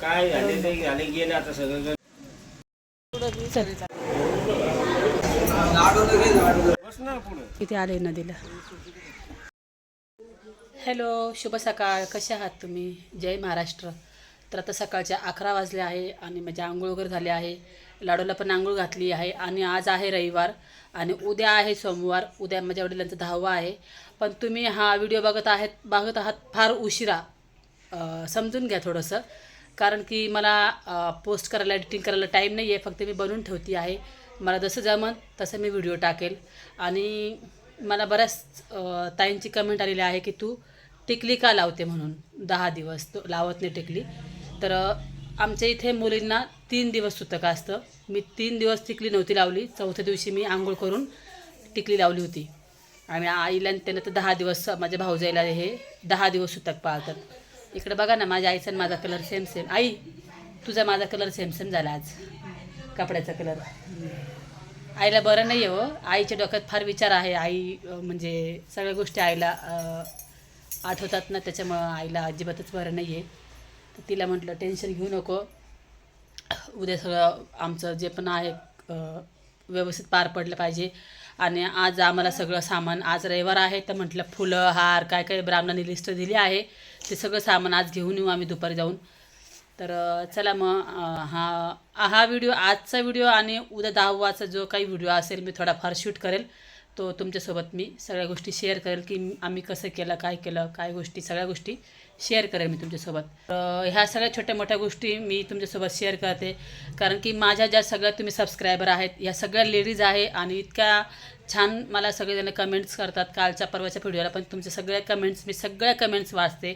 काय झाले ते झाले गेले आता सगळं बस ना पुढं. इथे आले नदीला. हॅलो शुभ सकाळ. कसे आहात तुम्ही? जय महाराष्ट्र. तर आता सकाळच्या अकरा वाजले आहे आणि माझी आंघोळ वगैरे झाली आहे. लाडूला पण आंघोळ घातली आहे आणि आज आहे रविवार आणि उद्या आहे सोमवार. उद्या माझ्या वडिलांचा दहावा आहे. पण तुम्ही हा व्हिडिओ बघत आहेत बघत आहात फार उशिरा. समजून घ्या थोडंसं. कारण की मला पोस्ट करायला एडिटिंग करायला टाईम नाही आहे फक्त मी बनवून ठेवती आहे. मला जसं जमन तसं मी व्हिडिओ टाकेल. आणि मला बऱ्याच ताईंची कमेंट आलेली आहे की तू टिकली का लावते म्हणून? दहा दिवस तो लावत नाही टिकली. तर आमच्या इथे मुलींना तीन दिवस सुतक असतं. मी तीन दिवस टिकली नव्हती लावली. चौथ्या दिवशी मी आंघोळ करून टिकली लावली होती. आणि आईला त्यांना त्यानं तर दहा दिवस माझ्या भाऊजाईला हे दहा दिवस सुतक पाळतात. इकडे बघा ना माझ्या आईचा आणि माझा कलर सेम सेम आई तुझा माझा कलर सेम सेम झाला आज. कपड्याचा कलर आईला बरं नाही आहे हो. आईच्या डोक्यात फार विचार आहे. आई म्हणजे सगळ्या गोष्टी आईला आठवतात ना त्याच्यामुळं आईला अजिबातच बरं नाही आहे तर तिला म्हटलं टेन्शन घेऊ नको. उद्या सगळं आमचं जे पण आहे व्यवस्थित पार पडलं पाहिजे. आणि आज आम्हाला सगळं सामान आज रविवार आहे. तर म्हटलं फुलं हार काय काय ब्राह्मणांनी लिस्ट दिली आहे. ते सगळं सामान आज घेऊन येऊ आम्ही दुपारी जाऊन. तर चला मग हा हा व्हिडिओ आजचा व्हिडिओ आणि उद्या दहावाचा जो काही व्हिडिओ असेल मी थोडाफार शूट करेल. तो तुमच्यासोबत मी सगळ्या गोष्टी शेअर करेल की आम्ही कसं केलं काय केलं काय गोष्टी सगळ्या गोष्टी शेअर करेल मी तुमच्यासोबत. ह्या सगळ्या छोट्या मोठ्या गोष्टी मी तुमच्यासोबत शेअर करते. कारण की माझ्या ज्या सगळ्या तुम्ही सबस्क्रायबर आहेत ह्या सगळ्या लेडीज आहे आणि इतक्या छान मला सगळेजण कमेंट्स करतात कालच्या परवाच्या व्हिडिओला पण तुमच्या सगळ्या कमेंट्स मी सगळ्या कमेंट्स वाचते.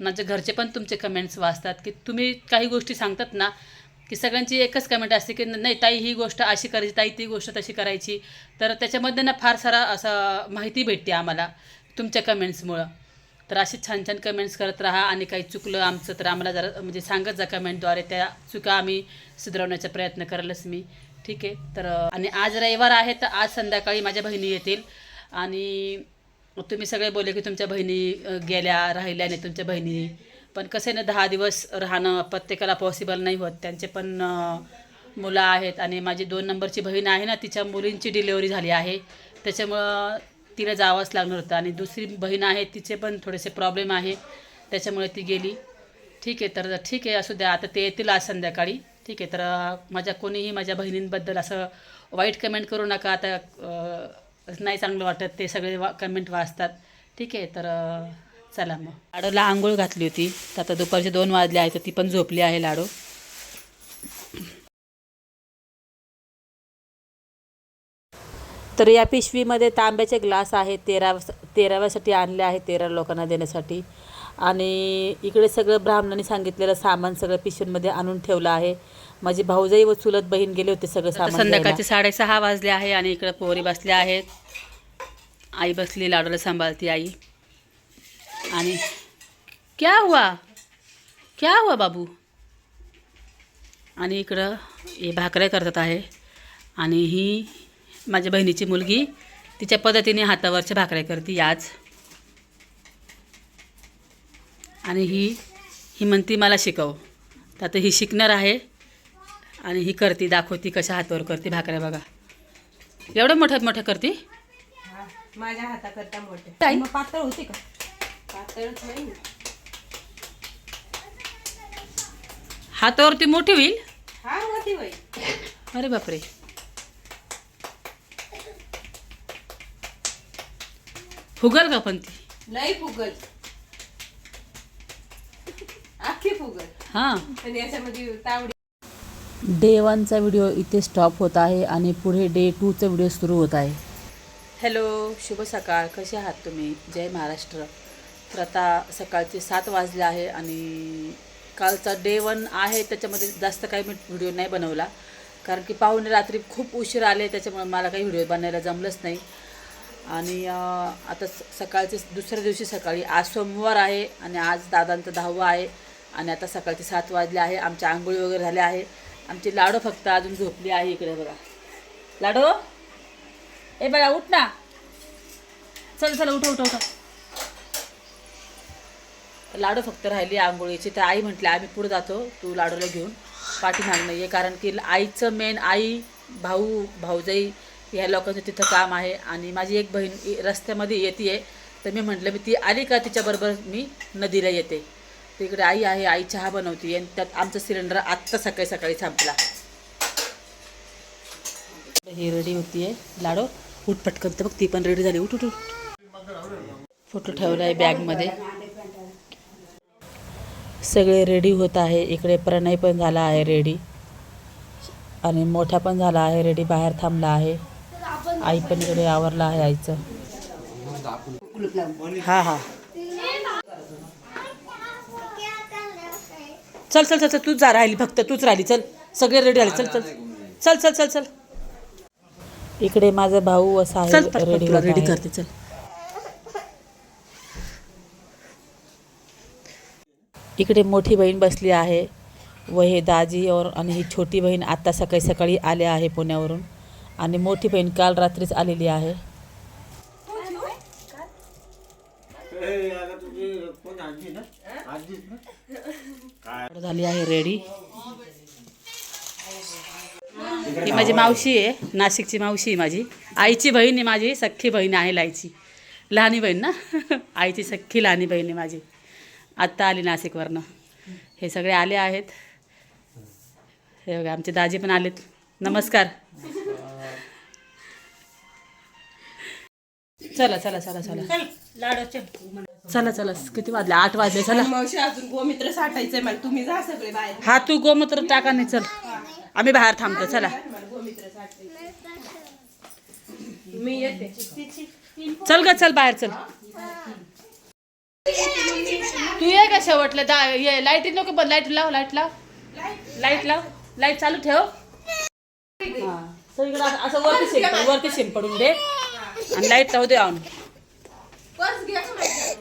माझ्या घरचे पण तुमचे कमेंट्स वाचतात. की तुम्ही काही गोष्टी सांगतात ना की सगळ्यांची एकच कमेंट असते की नाही ताई ही गोष्ट अशी करायची ताई ती गोष्ट तशी करायची. तर त्याच्यामध्ये ना फार सारा असं माहिती भेटते आम्हाला तुमच्या कमेंट्समुळं तर असे छान छान कमेंट्स करत राहा आणि काही चुकलं आमचं तर आम्हाला जरा म्हणजे सांगत जा कमेंटद्वारे त्या चुका आम्ही सुधारवण्याचा प्रयत्न करेलच मी. ठीक आहे. तर आणि आज रविवार आहे तर आज संध्याकाळी माझ्या बहिणी येतील. आणि तुम्ही सगळे बोलले की तुमच्या बहिणी गेल्या राहिल्या नाही तुमच्या बहिणी. पण कसं आहे ना दहा दिवस राहणं प्रत्येकाला पॉसिबल नाही होत. त्यांचे पण मुलं आहेत आणि माझी दोन नंबरची बहीण आहे ना तिच्या मुलींची डिलेवरी झाली आहे. त्याच्यामुळं तिला जावंच लागणार होतं. आणि दुसरी बहीण आहे तिचे पण थोडेसे प्रॉब्लेम आहे. त्याच्यामुळे ती गेली. ठीक आहे तर ठीक आहे असू द्या. आता ते येतील आज संध्याकाळी. ठीक आहे तर माझ्या कोणीही माझ्या बहिणींबद्दल असं वाईट कमेंट करू नका. आता नाही चांगलं वाटत ते सगळे वा कमेंट वाचतात. ठीक आहे तर चला मग. लाडूला आंघोळ घातली होती. तर आता दुपारचे दोन वाजले आहे तर ती पण झोपली आहे लाडू. तर या पिशवीमध्ये तांब्याचे ग्लास आहे तेरा तेराव्यासाठी आणले आहे तेरा लोकांना देण्यासाठी. आणि इकडे सगळं ब्राह्मणांनी सांगितलेलं सामान सगळं पिशवीमध्ये आणून ठेवलं आहे. माझी भाऊजाई व चुलत बहीण गेले होते सगळं सामान संध्याकाळचे साडेसहा वाजले आहे आणि इकडे पोरी बसल्या आहेत. आई बसली लाडूला सांभाळती आई. आणि क्या हुआ? क्या हुआ बाबू? आणि इकडं हे भाकऱ्या करतात आहे. आणि ही माझ्या बहिणीची मुलगी तिच्या पद्धतीने हातावरच्या भाकऱ्या करते आज. आणि ही ही म्हणती मला शिकव. तर आता ही शिकणार आहे. आणि ही करते दाखवती कशा हातावर करते भाकऱ्या बघा. एवढं मोठ्यात मोठ्या करते? माझ्या हाताकरता मोठे? मग पातळ होती का? पातळच नाही. हातावरती मोठी होईल? हा अरे बापरे. फुगल का पण ती? लई फुगल. अख्खी फुगल. हां. पण याच्यामध्ये तावडी डे वनचा व्हिडिओ इथे स्टॉप होत आहे आणि पुढे डे टूचा व्हिडिओ सुरू होत आहे. हॅलो शुभ सकाळ. कसे आहात तुम्ही? जय महाराष्ट्र. तर आता सकाळचे सात वाजले आहे आणि कालचा डे वन आहे त्याच्यामध्ये जास्त काही मी व्हिडिओ नाही बनवला. कारण की पाहुणे रात्री खूप उशीर आले त्याच्यामुळे मला काही व्हिडिओ बनवायला जमलंच नाही. आणि आता स सकाळचे दुसऱ्या दिवशी सकाळी आज सोमवार आहे आणि आज दादांचं दहावं आहे. आणि आता सकाळचे सात वाजले आहे आमच्या आंघोळी वगैरे झाल्या आहे. आमची लाडू फक्त अजून झोपली आहे इकडे बघा. लाडू? ए बघा उठ ना. चल चल उठ उठ उठ. लाडू फक्त राहिली आंघोळीची. तर आई म्हटली आम्ही पुढे जातो तू लाडूला घेऊन पाठी पाठीमागणं आहे. कारण की आईचं मेन आई भाऊ भाऊजाई ह्या लोकांचं तिथं काम आहे. आणि माझी एक बहीण रस्त्यामध्ये येते आहे तर मी म्हटलं मी ती आली का तिच्याबरोबर मी नदीला येते. तिकडे आई आहे आई चहा बनवते आणि त्यात आमचं सिलेंडर आत्ता सकाळी सकाळी संपला. ही रेडी होतीये लाडू उठ पटकन. तर बघ ती पण रेडी झाली. उठ उठ उठ. फोटो ठेवला आहे बॅगमध्ये. सगळे रेडी होत आहे. इकडे प्रणय पण झाला आहे रेडी आणि मोठा पण झाला आहे रेडी बाहेर थांबला आहे. आई पण इकडे आवरला आहे आईचं. हा हा. चल चल चल चल तूच जा राहिली फक्त तूच राहिली. चल सगळे रेडी झाले. चल चल. चल चल चल चल. इकडे माझा भाऊ असा चल रेडी रेडी करते चल. इकडे मोठी बहीण बसली आहे. व हे दाजी और आणि ही छोटी बहीण आत्ता सकाळी सकाळी आले आहे पुण्यावरून. आणि मोठी बहीण काल रात्रीच आलेली आहे ए, अगं तुझी कोण आजी ना आजीच पापड झाली आहे रेडी. ही माझी मावशी आहे नाशिकची मावशी आहे माझी. आईची बहीण आहे माझी सख्खी बहीण आहे लाईची. लहानी बहीण ना? आईची सख्खी लहानी बहीण आहे माझी. आत्ता आली नाशिकवरनं. हे सगळे आले आहेत. हे बघा आमचे दाजी पण आलेत. नमस्कार. चला चला चला चला. चला चला किती वाजले? आठ वाजले चला. मावशी अजून गोमित्र साठायचंय मला. तुम्ही जा सगळे बाहेर. हा तू गोमूत्र टाका नाही चल. आम्ही बाहेर थांबतो चला. मला गोमित्र साठायचंय मी येते. चल ग चल बाहेर चल. तू ये का शेवटला दा ये लाइट नको पण लाइट लाव लाइट लाव. लाइट लाव. लाइट चालू ठेव. हा. असं- असं वरती शिंपड वरती शिंपडून दे. आणि लाइट लावू दे ऑन पर्स घ्या का माझी?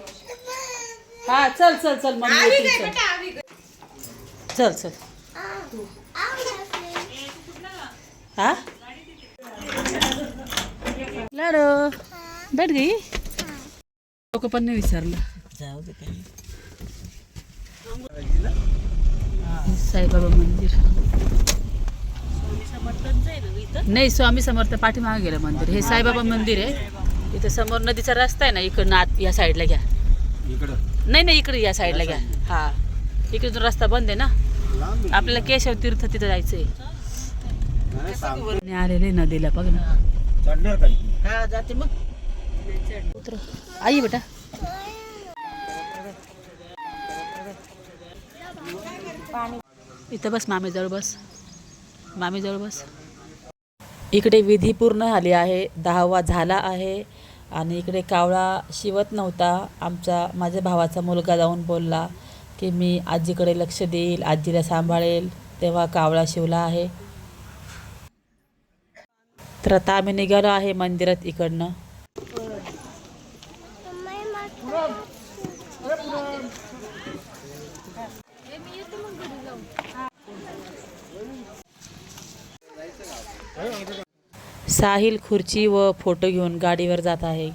हा चल चल चल मम्मी चल. चल चल. हा? लाडो बैठ गई? लोक पण नाही विचारलं. जाऊ दे साईबाबा मंदिर. नाही स्वामी समर्थ पाठीमागे गेलं मंदिर. हे साईबाबा मंदिर आहे. इथं समोर नदीचा रस्ता आहे ना इकडनं आत या साईडला घ्या. इकडं. नाही नाही इकडे या साईडला घ्या. हा. इकडे जो रस्ता बंद आहे ना आपल्याला केशव तीर्थ तिथं जायचंय. आलेले नदीला बघ ना. जाते मग. आई बेटा. इथं बस मामीजवळ बस. मामीजवळ बस. इकडे विधी पूर्ण झाली आहे दहावा झाला आहे. आणि इकडे कावळा शिवत नव्हता. आमचा माझ्या भावाचा मुलगा जाऊन बोलला की मी आजीकडे लक्ष देईल आजीला सांभाळेल तेव्हा कावळा शिवला आहे. तर आता आम्ही निघालो आहे मंदिरात इकडनं. साहिल खुर्ची व फोटो घेऊन गाडीवर जात आहे.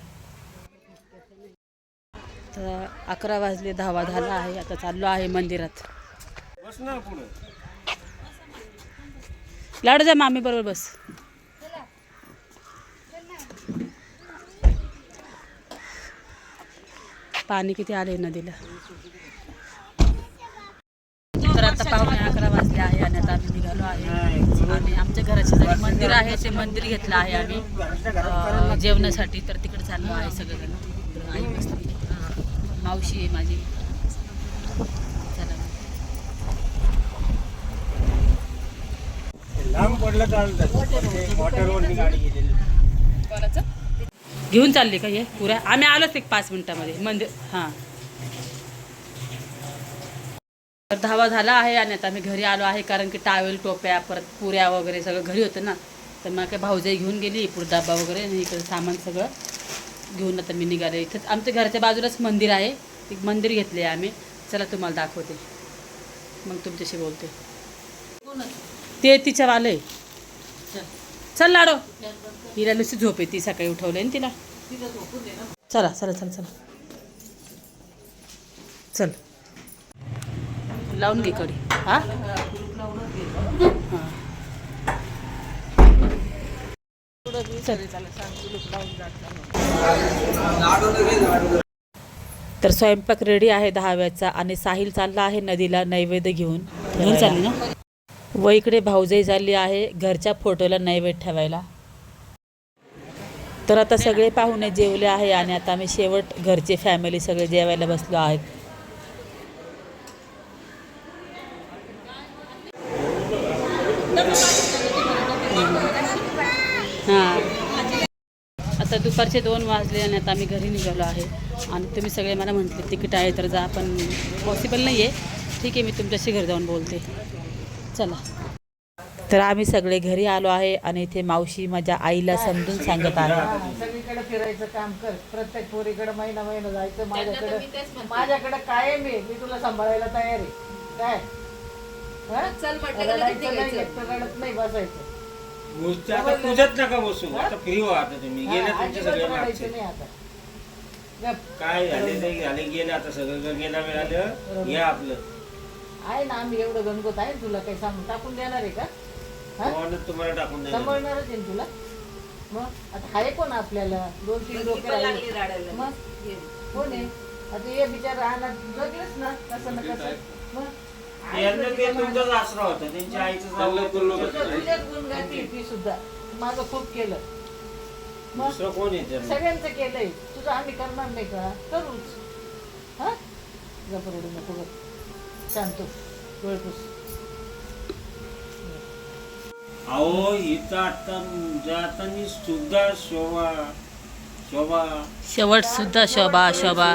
तर अकरा वाजले धावा झाला आहे. आता चाललो आहे मंदिरात. लाडू जा मामी बरोबर बस. पाणी किती आले नदीला? आता पावणे अकरा वाजले आहे आणि आता आम्ही निघालो आहे. आणि आमच्या घराच्या जरी मंदिर आहे ते मंदिर घेतलं आहे आम्ही. जेवणासाठी तर तिकडे चाललो आहे सगळेजण. इकडं आई बसली. मावशी आहे माझी. घेऊन चालले का हे? पुऱ्या? आम्ही आलोच एक पाच मिनिटामध्ये. मंदिर हां. तर धावा झाला आहे आणि आता आम्ही घरी आलो आहे कारण की टावेल टोप्या परत पुऱ्या वगैरे सगळं घरी होतं ना. तर मग काय भाऊजाई घेऊन गेली पुढे वगैरे आणि इकडे सामान सगळं घेऊन आता मी निघाले इथंच आमच्या घराच्या बाजूलाच मंदिर आहे. एक मंदिर घेतले आम्ही. चला तुम्हाला दाखवते. मग तुमच्याशी बोलते. ते तिच्या वाले. चल लाडो. हिला नुसती झोप आहे ती सकाळी उठवले ना तिला. चला चला चला चला. चल. लावून घे कडी हा? तर स्वयंपाक रेडी आहे दहाव्याचा आणि साहिल चालला आहे नदीला नैवेद्य घेऊन. घेऊन चालली ना? व इकडे भाऊजाई चालली आहे घरच्या फोटोला नैवेद्य ठेवायला. तर आता सगळे पाहुणे जेवले आहे आणि आता आम्ही शेवट घरचे फॅमिली सगळे जेवायला बसलो आहेत हां आता दुपारचे दोन वाजले आणि आता आम्ही घरी निघालो आहे. आणि तुम्ही सगळे मला म्हटले तिकीट आहे तर जा पण पॉसिबल नाही आहे ठीक आहे मी तुमच्याशी घरी जाऊन बोलते. चला. तर आम्ही सगळे घरी आलो आहे आणि इथे मावशी माझ्या आईला समजून सांगत आहे. सगळीकडे फिरायचं काम कर. प्रत्येक पोरीकडे महिना महिना जायचं. माझ्याकडे माझ्याकडे काय मी मी तुला सांभाळायला तयार आहे. काय? हं? चल म्हटलं रडत नाही बसायचं. गोष्ट आता तुझ्यात नका बसू. आता फ्री व्हा आता तुम्ही. गेले हा, तुमचे अजिबात सगळे रडायचं मागचे. नाही आता. गप. काय झाले ते झाले गेले आता सगळं गेला मिळालं या आपलं. आहे ना आम्ही एवढं गणगोत आहे. ना तुला काही सांगून टाकून देणार आहे का? हा? तुम्हाला टाकून द्या सांभाळणारच आहे ना तुला? मग आता आहे कोण आपल्याला? दोन तीन लोक पण लागली रडायला. मग? कोण आहे? आता ये बिचार राहणार जगलेच ना कसं ना कसं मग? यांना ते तुमचाच आसरा होता त्यांच्या आईचं चाललं तुझं- तुझ्यात गुण गाती ती सुद्धा. माझं खूप केलं. मग दुसरं कोण सगळ्यांचं केलंय. तुझं आम्ही करणार नाही का? करूच. हा? नको शांतो डोळपूस अहो इथं आता जातानी सुद्धा शोभा शोभा. शेवट सुद्धा शोभा शोभा.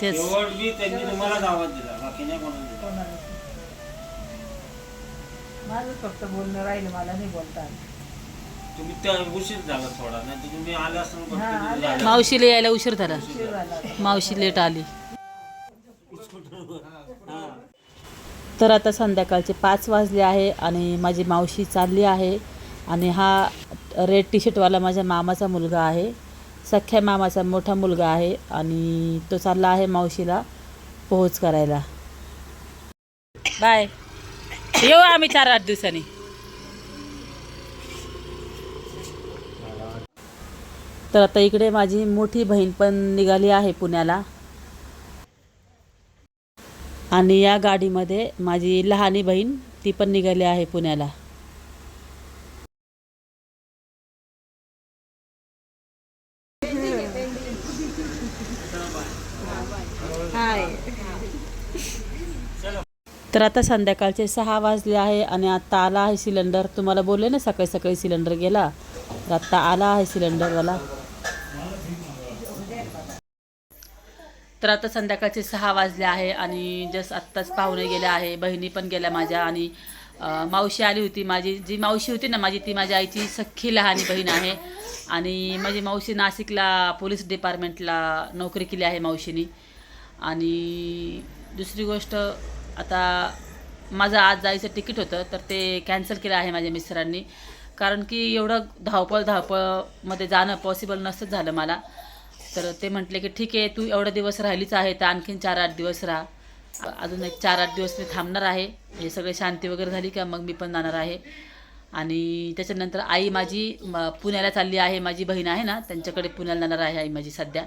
तेच. शेवट बी त्यांनी तुम्हालाच आवाज दिला. बाकी नाही कोणाला दिला. कोणाला? माझं फक्त बोलणं राहिलं मला नाही बोलता आलं. तुम्ही त्या उशीर झाला थोडा नाही तर तुम्ही आला हा, आले. मावशीला यायला उशीर झाला. उशीर झाला. आता. मावशी लेट आली. तर आता संध्याकाळचे पाच वाजले आहे आणि माझी मावशी चालली आहे आणि हा रेड टी शर्टवाला माझ्या मामाचा मुलगा आहे. सख्या मामाचा मोठा मुलगा आहे आणि तो चालला आहे मावशीला पोहोच करायला. बाय. येऊ आम्ही चार आठ दिवसांनी. तर आता इकडे माझी मोठी बहीण पण निघाली आहे पुण्याला. आणि या गाडीमध्ये माझी लहानी बहीण ती पण निघाली आहे पुण्याला. तर आता संध्याकाळचे सहा वाजले आहे आणि आत्ता आला आहे सिलेंडर. तुम्हाला बोलले ना सकाळी सकाळी सिलेंडर गेला. तर आत्ता आला आहे सिलेंडरवाला तर आता संध्याकाळचे सहा वाजले आहे आणि जस्ट आत्ताच पाहुणे गेले आहे बहिणी पण गेल्या माझ्या आणि मावशी आली होती माझी. जी मावशी होती ना माझी ती माझ्या आईची सख्खी लहानी बहीण आहे. आणि माझी मावशी नाशिकला पोलीस डिपार्टमेंटला नोकरी केली आहे मावशीनी. आणि दुसरी गोष्ट आता माझं आज जायचं तिकीट होतं तर ते कॅन्सल केलं आहे माझ्या मिस्टरांनी. कारण की एवढं धावपळ धावपळमध्ये जाणं पॉसिबल नसंच झालं मला. तर ते म्हटले की ठीक आहे तू एवढा दिवस राहिलीच आहे तर आणखीन चार आठ दिवस राहा. अजून एक चार आठ दिवस मी थांबणार आहे. हे सगळे शांती वगैरे झाली का मग मी पण जाणार आहे. आणि त्याच्यानंतर आई माझी पुण्याला चालली आहे माझी बहीण आहे ना त्यांच्याकडे पुण्याला जाणार आहे आई माझी सध्या.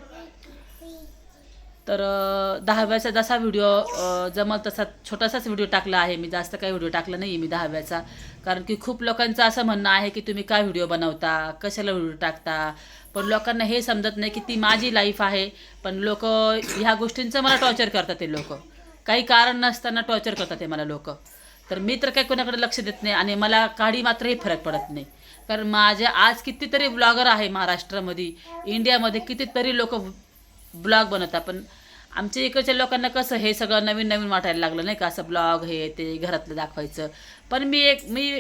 तर दहाव्याचा जसा व्हिडिओ जमल तसा छोटासाच व्हिडिओ टाकला आहे. मी जास्त काही व्हिडिओ टाकला नाही आहे मी दहाव्याचा. कारण की खूप लोकांचं असं म्हणणं आहे की तुम्ही काय व्हिडिओ बनवता? कशाला व्हिडिओ टाकता? पण लोकांना हे समजत नाही की ती माझी लाईफ आहे. पण लोक ह्या गोष्टींचं मला टॉर्चर करतात ते लोक. काही कारण नसताना टॉर्चर करतात ते मला लोक. तर मी तर काही कोणाकडे लक्ष देत नाही आणि मला काडी मात्रही फरक पडत नाही. कारण माझ्या आज कितीतरी ब्लॉगर आहे महाराष्ट्रामध्ये इंडियामध्ये कितीतरी लोक ब्लॉग बनवता पण आमच्या इकडच्या लोकांना कसं हे सगळं नवीन नवीन वाटायला लागलं नाही का? असं ब्लॉग हे ते घरातलं दाखवायचं. पण मी एक मी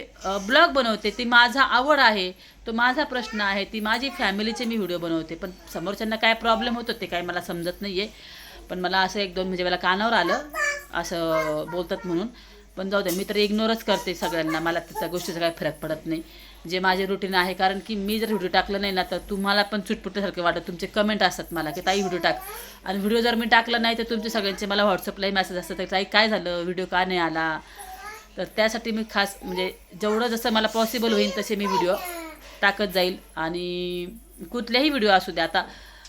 ब्लॉग बनवते ती माझा आवड आहे तो माझा प्रश्न आहे ती माझी फॅमिलीचे मी व्हिडिओ बनवते. पण समोरच्यांना काय प्रॉब्लेम होतो ते काय मला समजत नाही आहे पण मला असं एक दोन म्हणजे मला कानावर आलं असं बोलतात म्हणून. पण जाऊ दे मी तर इग्नोरच करते सगळ्यांना मला त्या गोष्टीचा काही फरक पडत नाही. जे माझे रुटीन आहे कारण की मी जर व्हिडिओ टाकलं नाही ना तर तुम्हाला पण चुटपुटल्यासारखं वाटत. तुमचे कमेंट असतात मला की ताई व्हिडिओ टाक. आणि व्हिडिओ जर मी टाकला नाही तर तुमचे सगळ्यांचे मला व्हॉट्सअपलाही मेसेज असतात ताई काय झालं? व्हिडिओ का नाही आला? तर त्यासाठी मी खास म्हणजे जेवढं जसं मला पॉसिबल होईल तसे मी व्हिडिओ टाकत जाईल. आणि कुठलेही व्हिडिओ असू द्या आता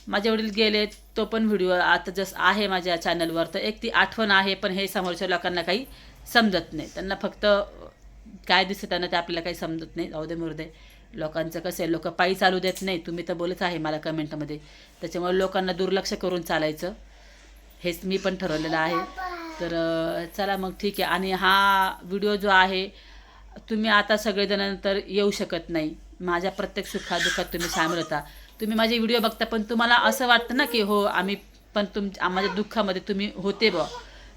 माझे वडील गेले तो पण व्हिडिओ आता जस आहे माझ्या चॅनलवर तर एक ती आठवण आहे पण हे समोरच्या लोकांना काही समजत नाही. त्यांना फक्त काय दिसतं त्यांना ते आपल्याला काही समजत नाही. जाऊ दे मुर्दे लोकांचं कसं आहे लोक पायी चालू देत नाही. तुम्ही तर बोलत आहे मला कमेंटमध्ये त्याच्यामुळे लोकांना दुर्लक्ष करून चालायचं. हेच मी पण ठरवलेलं आहे. तर चला मग ठीक आहे. आणि हा व्हिडिओ जो आहे तुम्ही आता सगळेजण तर येऊ शकत नाही. माझ्या प्रत्येक सुखादुखात तुम्ही सामील होता. तुम्ही माझे व्हिडिओ बघता पण तुम्हाला असं वाटतं ना की हो आम्ही पण तुम माझ्या दुःखामध्ये तुम्ही होते बा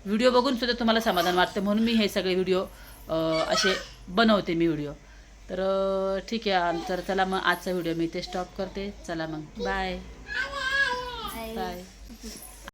व्हिडिओ बघून सुद्धा तुम्हाला समाधान वाटतं. म्हणून मी हे सगळे व्हिडिओ असे बनवते मी व्हिडिओ. तर ठीक आहे तर चला मग आजचा व्हिडिओ मी इथे स्टॉप करते. चला मग बाय बाय